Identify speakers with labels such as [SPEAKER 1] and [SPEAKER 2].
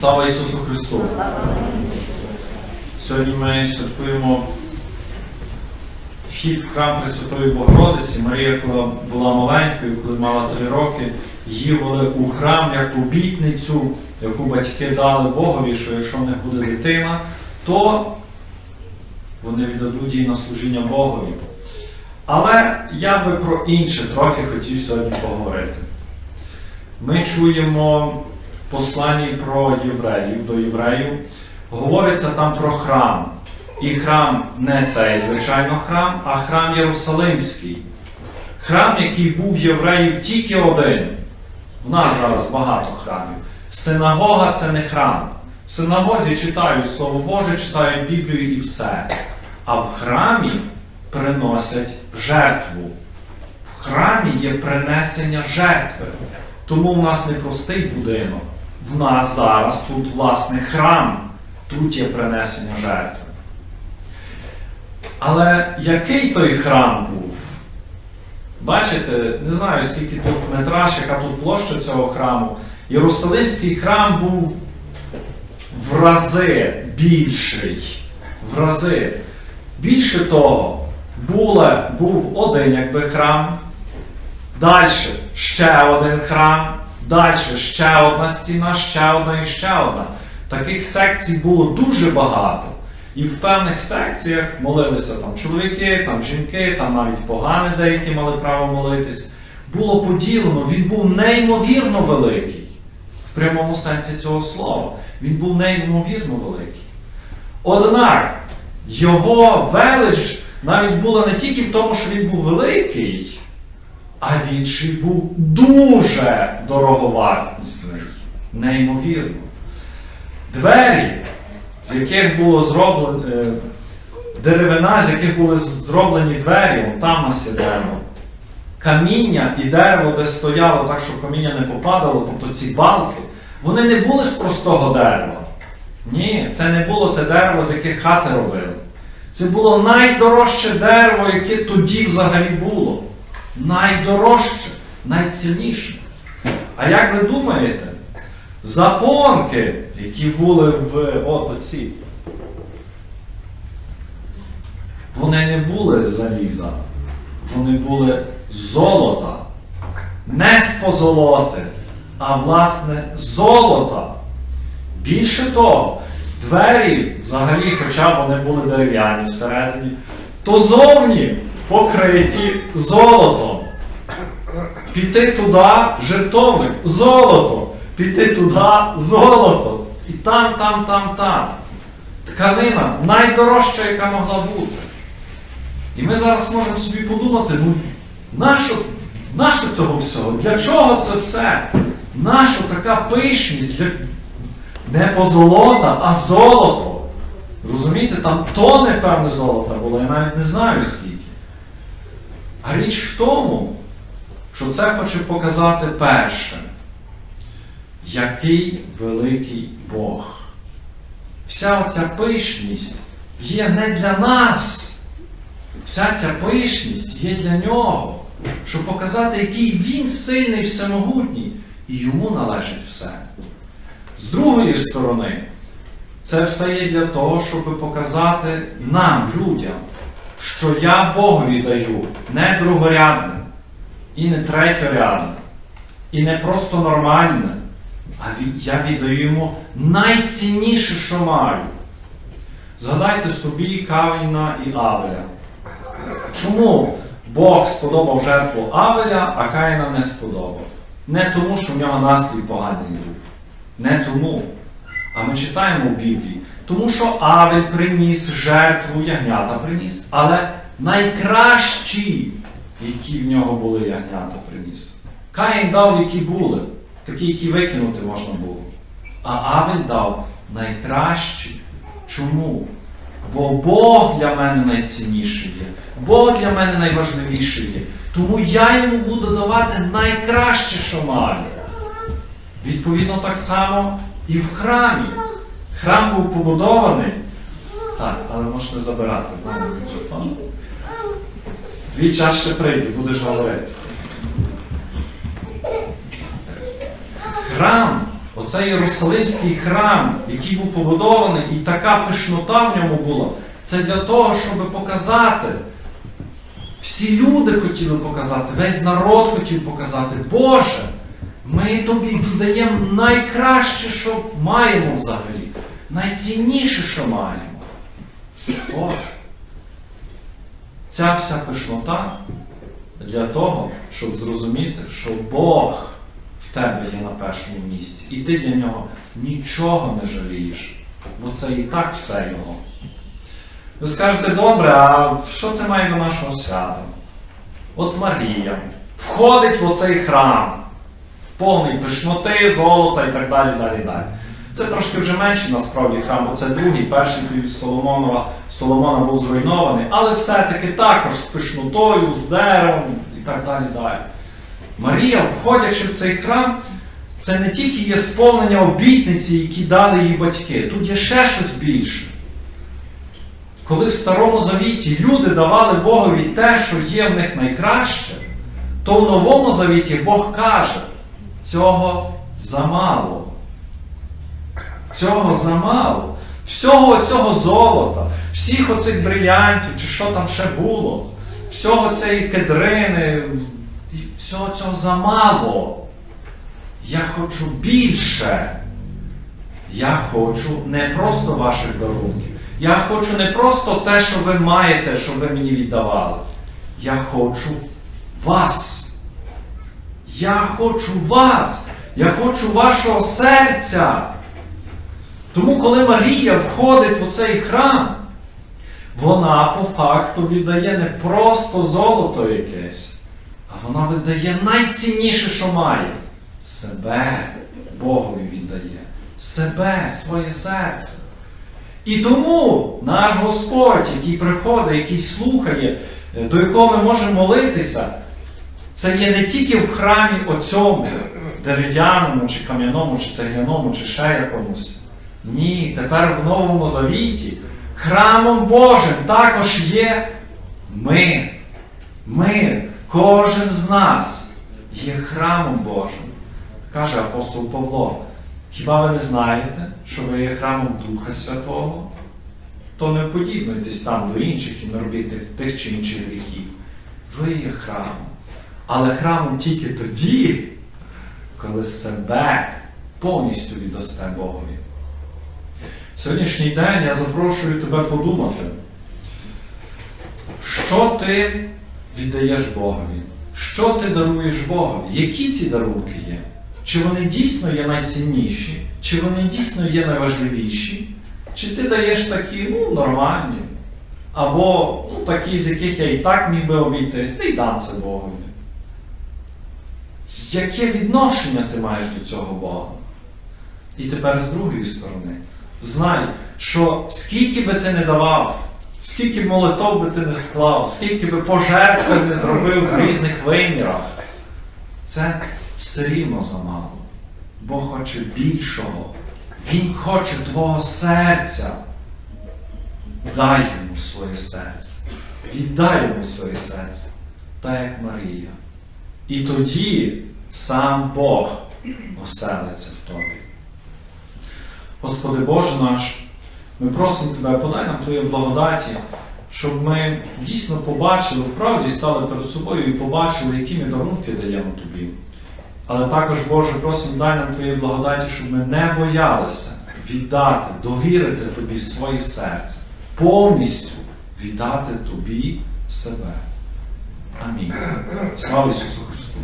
[SPEAKER 1] Слава Ісусу Христу! Сьогодні ми святкуємо вхід в храм Пресвятої Богородиці. Марія, коли була маленькою, коли мала три роки, її вели у храм як обітницю, яку батьки дали Богові, що якщо них буде дитина, то вони віддадуть її на служіння Богові. Але я би про інше трохи хотів сьогодні поговорити. Ми чуємо посланні про євреїв до євреїв, говориться там про храм. І храм не цей, звичайно, храм, а храм Єрусалимський. Храм, який був євреїв тільки один. У нас зараз багато храмів. Синагога це не храм. В синагозі читають Слово Боже, читають Біблію і все. А в храмі приносять жертву. В храмі є принесення жертви. Тому в нас не простий будинок. В нас зараз тут, власне, храм. Тут є принесення жертви. Але який той храм був? Бачите, не знаю, скільки тут метраж, яка тут площа цього храму. Єрусалимський храм був в рази більший. В рази. Більше того, буле, був один якби храм, далі ще один храм, далі ще одна стіна, ще одна і ще одна. Таких секцій було дуже багато. І в певних секціях молилися там чоловіки, там жінки, там навіть погани деякі мали право молитись. Було поділено, він був неймовірно великий. В прямому сенсі цього слова. Він був неймовірно великий. Однак його велич навіть була не тільки в тому, що він був великий, а ще був дуже дороговартісний, неймовірно. Двері, з яких було зроблено, е, деревина, з яких були зроблені двері, от там нас є. Каміння і дерево, де стояло так, щоб каміння не попадало, тобто ці балки, вони не були з простого дерева. Ні, це не було те дерево, з яких хати робили. Це було найдорожче дерево, яке тоді взагалі було. Найдорожче, найцінніше. А як ви думаєте, запонки, які були в от оці, вони не були заліза, вони були золота. Не з позолоти, а власне золота. Більше того, двері, взагалі, хоча вони були дерев'яні всередині, то зовні покриті золотом. Піти туди жертовник, золото. Піти туди золото. І там, там, там, там. Тканина найдорожча, яка могла бути. І ми зараз можемо собі подумати, ну, нащо, нащо цього всього? Для чого це все? Нащо така пишність? Для... Не позолота, а золото. Розумієте, там тони, певне, золота було, я навіть не знаю скільки. А річ в тому, що це хоче показати перше, який великий Бог. Вся оця пишність є не для нас. Вся ця пишність є для нього, щоб показати, який він сильний, всемогутній, і йому належить все. З другої сторони, це все є для того, щоб показати нам, людям, що я Богові даю не другорядне, і не третьорядне, і не просто нормальне, а я віддаю йому найцінніше, що маю. Згадайте собі Кавіна і Авеля. Чому Бог сподобав жертву Авеля, а Каїна не сподобав? Не тому, що в нього настрій поганий був. Не тому. А ми читаємо в Біблії. Тому що Авель приніс жертву, ягнята приніс, але найкращі, які в нього були ягнята, приніс. Каїн дав, які були, такі, які викинути можна було. А Авель дав найкращі. Чому? Бо Бог для мене найцінніший є, Бог для мене найважливіший є. Тому я йому буду давати найкраще, що маю. Відповідно, так само і в храмі. Храм був побудований. Так, але можеш не забирати мікрофон. Твій час ще прийде, будеш говорити. Храм Оцей Єрусалимський храм, який був побудований, і така пишнота в ньому була, це для того, щоб показати. Всі люди хотіли показати, весь народ хотів показати, Боже, ми тобі віддаємо найкраще, що маємо взагалі, найцінніше, що маємо. Боже. Ця вся пишнота для того, щоб зрозуміти, що Бог в тебе є на першому місці, і ти для нього нічого не жалієш, бо це і так все його. Ви скажете, добре, а що це має до нашого свята? От Марія входить в оцей храм, в повний пишноти, золота і так далі, далі, далі. Це трошки вже менший насправді храм, бо це другий, перший пів Соломонова, Соломона був зруйнований, але все-таки також з пишнотою, з деревом і так далі. далі. Марія, входячи в цей храм, це не тільки є сповнення обітниці, які дали її батьки, тут є ще щось більше. Коли в Старому Завіті люди давали Богові те, що є в них найкраще, то в Новому Завіті Бог каже, цього замало. Цього замало. Всього цього золота, всіх оцих брилянтів, чи що там ще було, всього цієї кедрини, всього цього замало. Я хочу більше. Я хочу не просто ваших дарунків. Я хочу не просто те, що ви маєте, що ви мені віддавали. Я хочу вас. Я хочу вас. Я хочу вашого серця. Тому, коли Марія входить в цей храм, вона по факту віддає не просто золото якесь, а вона видає найцінніше, що має. Себе Богові віддає. Себе, своє серце. І тому наш Господь, який приходить, який слухає, до якого ми можемо молитися, це є не тільки в храмі оцьому, дерев'яному, чи кам'яному, чи цегляному, чи ще якомусь. Ні, тепер в Новому Завіті храмом Божим також є ми. Ми, кожен з нас є храмом Божим. Каже апостол Павло. Хіба ви не знаєте, що ви є храмом Духа Святого? То не подібнуйтесь там до інших і не робіть тих чи інших гріхів. Ви є храмом. Але храмом тільки тоді, коли себе повністю віддасте Богові. Сьогоднішній день я запрошую тебе подумати, що ти віддаєш Богові, що ти даруєш Богові, які ці дарунки є? Чи вони дійсно є найцінніші, чи вони дійсно є найважливіші, чи ти даєш такі, ну, нормальні, або ну, такі, з яких я і так міг би обійтись, ти й дам це Богові. Яке відношення ти маєш до цього Бога? І тепер з другої сторони, знай, що скільки би ти не давав, скільки б молитов би ти не склав, скільки би пожертв не зробив в різних вимірах, це все рівно замало. Бог хоче більшого. Він хоче твого серця. Дай йому своє серце. Віддай йому своє серце, так як Марія. І тоді сам Бог оселиться в тобі. Господи Боже наш, ми просимо Тебе, подай нам Твої благодаті, щоб ми дійсно побачили, вправді стали перед собою і побачили, які ми дарунки даємо Тобі. Але також, Боже, просимо, дай нам Твої благодаті, щоб ми не боялися віддати, довірити Тобі своє серце, повністю віддати Тобі себе. Амінь. Слава Ісусу Христу!